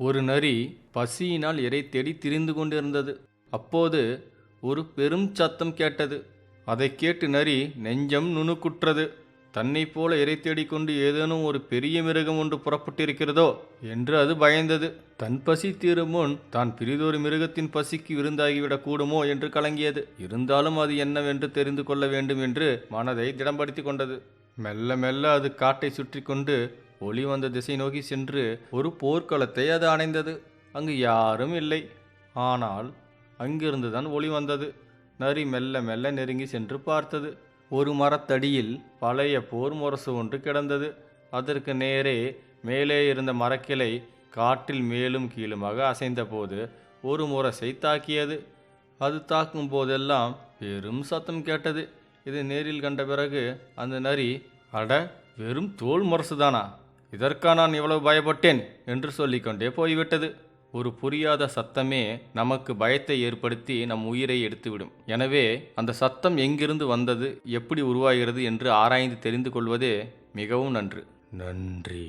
ஒரு நரி பசியினால் இரை தேடி திரிந்து கொண்டிருந்தது. அப்போது ஒரு பெரும் சத்தம் கேட்டது. அதைக் கேட்டு நரி நெஞ்சம் நுணுக்குற்றது. தன்னைப் போல இரை தேடிக்கொண்டு ஏதேனும் ஒரு பெரிய மிருகம் ஒன்று புறப்பட்டிருக்கிறதோ என்று அது பயந்தது. தன் பசி தீரும் முன் தான் பிரிதொரு மிருகத்தின் பசிக்கு விருந்தாகிவிடக் கூடுமோ என்று கலங்கியது. இருந்தாலும் அது என்னவென்று தெரிந்து கொள்ள வேண்டும் என்று மனதை திடம்படுத்தி கொண்டது. மெல்ல மெல்ல அது காட்டை சுற்றி கொண்டு ஒளி வந்த திசை நோக்கி சென்று ஒரு போர்க்களத்தை அது அணைந்தது. அங்கு யாரும் இல்லை. ஆனால் அங்கிருந்துதான் ஒளி வந்தது. நரி மெல்ல மெல்ல நெருங்கி சென்று பார்த்தது. ஒரு மரத்தடியில் பழைய போர் முரசு ஒன்று கிடந்தது. அதற்கு நேரே மேலே இருந்த மரக்கிளை காற்றில் மேலும் கீழுமாக அசைந்தபோது ஒரு முரசை தாக்கியது. அது தாக்கும் போதெல்லாம் பெரும் சத்தம் கேட்டது. இது நேரில் கண்ட பிறகு அந்த நரி அட வெறும் தோல் முரசுதானா? இதற்கா நான் இவ்வளவு பயப்பட்டேன்? என்று சொல்லிக்கொண்டே போய்விட்டது. ஒரு புரியாத சத்தமே நமக்கு பயத்தை ஏற்படுத்தி நம் உயிரை எடுத்துவிடும். எனவே அந்த சத்தம் எங்கிருந்து வந்தது எப்படி உருவாகிறது என்று ஆராய்ந்து தெரிந்து கொள்வதே மிகவும் நன்று. நன்றி.